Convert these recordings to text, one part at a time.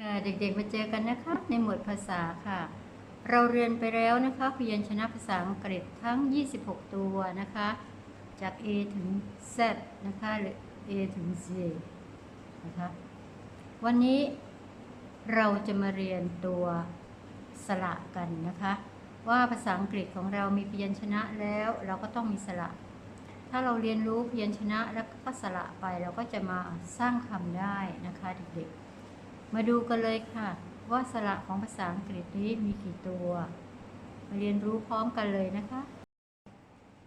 ค่ะเด็กๆมาเจอกันนะคะในหมวดภาษาค่ะ เราเรียนไปแล้วนะคะพยัญชนะภาษาอังกฤษทั้ง 26 ตัวนะคะ จาก A ถึง Z นะคะหรือ A ถึง Z นะคะวันนี้เราจะมาเรียนตัวสระกันนะคะ ว่าภาษาอังกฤษของเรามีพยัญชนะแล้วเราก็ต้องมีสระ ถ้าเราเรียนรู้พยัญชนะแล้วก็สระไปเราก็จะมาสร้างคำได้นะคะเด็กๆ มาดูกันเลยค่ะ ว่าสระของภาษาอังกฤษนี้มีกี่ตัว มาเรียนรู้พร้อมกันเลยนะคะ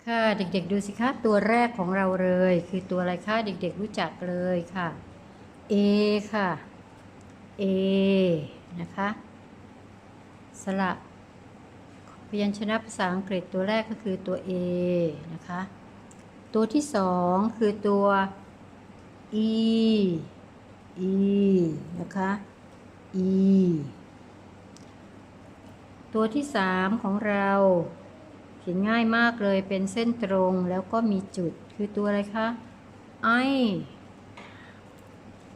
ค่ะเด็กๆดูสิคะตัวแรกของเราเลย คือตัวอะไรคะเด็กๆรู้จักเลยค่ะ A ค่ะ A นะคะ สระพยัญชนะภาษาอังกฤษตัวแรกก็คือตัว A นะคะ ตัวที่สองคือตัว e e นะคะ e ตัวที่สามของเราเขียนง่ายมากเลยเป็นเส้นตรงแล้วก็มีจุดคือตัวอะไรคะ i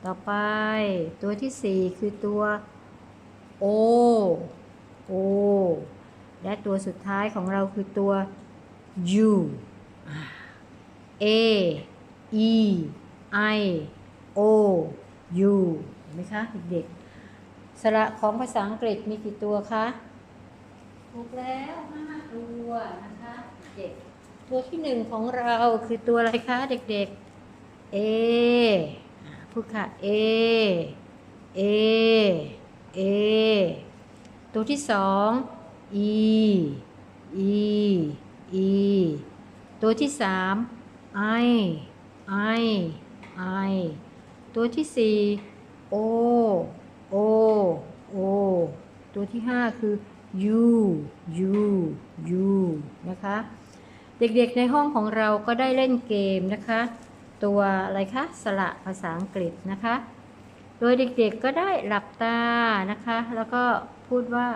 ต่อไปตัวที่สี่คือตัว o o และตัวสุดท้ายของเราคือตัว u A E I O U เห็นไหมคะเด็กๆสระของภาษาอังกฤษมีกี่ตัวคะถูกแล้วห้าตัวนะคะเด็กตัวที่หนึ่งของเราคือตัวอะไรคะเด็กๆ A อ่าพูดค่ะ A A A ตัวที่สอง E E E ตัวที่สาม I I I ตัวที่สี่ O O O ตัวที่ห้าคือ U U U นะคะเด็กๆในห้องของเราก็ได้เล่นเกมนะคะ ตัวอะไรคะสระภาษาอังกฤษนะคะ โดยเด็กๆก็ได้หลับตานะคะ แล้วก็พูดว่า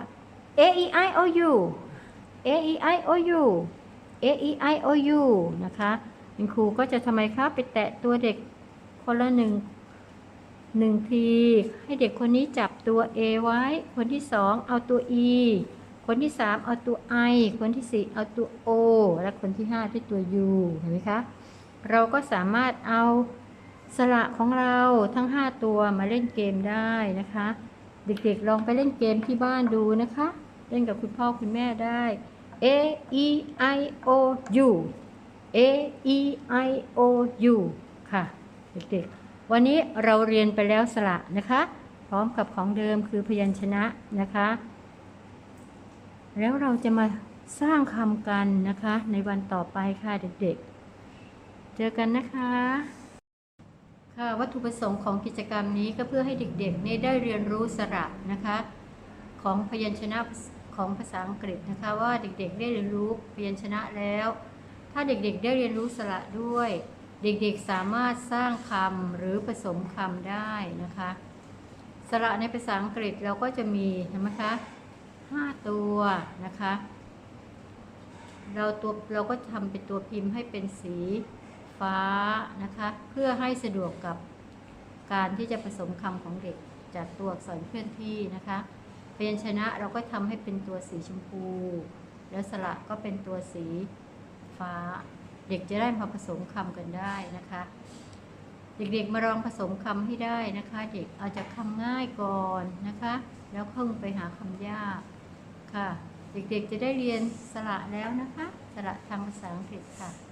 A E I O U A E I O U A E I O U นะคะคุณครูก็จะทำไมคะไปแตะตัวเด็กคนละหนึ่ง หนึ่งที ให้เด็กคนนี้จับตัว A ไว้ คนที่สองเอาตัว E คนที่สามเอาตัว I คนที่สี่เอาตัว O และคนที่ห้าที่ตัว U เห็นไหมคะ เราก็สามารถเอาสระของเราทั้ง 5 ตัวมาเล่นเกมได้นะคะ เด็กๆลองไปเล่นเกมที่บ้านดูนะคะ เล่นกับคุณพ่อคุณแม่ได้ A E I O U A E I O U ค่ะ เด็กๆ วันนี้เราเรียนไปแล้วสระนะคะ พร้อมกับของเดิมคือพยัญชนะนะคะ แล้วเราจะมาสร้างคำกันนะคะ ในวันต่อไปค่ะเด็กๆ เจอกันนะคะค่ะวัตถุประสงค์ของกิจกรรมนี้ก็เพื่อให้เด็กๆนี่ได้เรียนรู้สระนะคะ ของพยัญชนะของภาษาอังกฤษนะคะว่าเด็กๆได้เรียนรู้พยัญชนะแล้ว ถ้าเด็กๆได้เรียนรู้สระด้วย เด็กๆสามารถสร้างคำหรือผสมคำได้นะคะ สระในภาษาอังกฤษเราก็จะมีเห็นไหมคะห้าตัวนะคะ เราตัวเราก็ทำเป็นตัวพิมพ์ให้เป็นสีฟ้านะคะ เพื่อให้สะดวกกับการที่จะผสมคำของเด็กจากตัวอักษรเคลื่อนที่นะคะพยัญชนะเราก็ทำให้เป็นตัวสีชมพู แล้วสระก็เป็นตัวสีฟ้า เด็กจะได้มาผสมคำกันได้นะคะ เด็กๆมาลองผสมคำให้ได้นะคะ เด็กเอาจากคำง่ายก่อนนะคะ แล้วเพิ่งไปหาคำยากค่ะ เด็กๆจะได้เรียนสระแล้วนะคะ สระทางภาษาอังกฤษค่ะ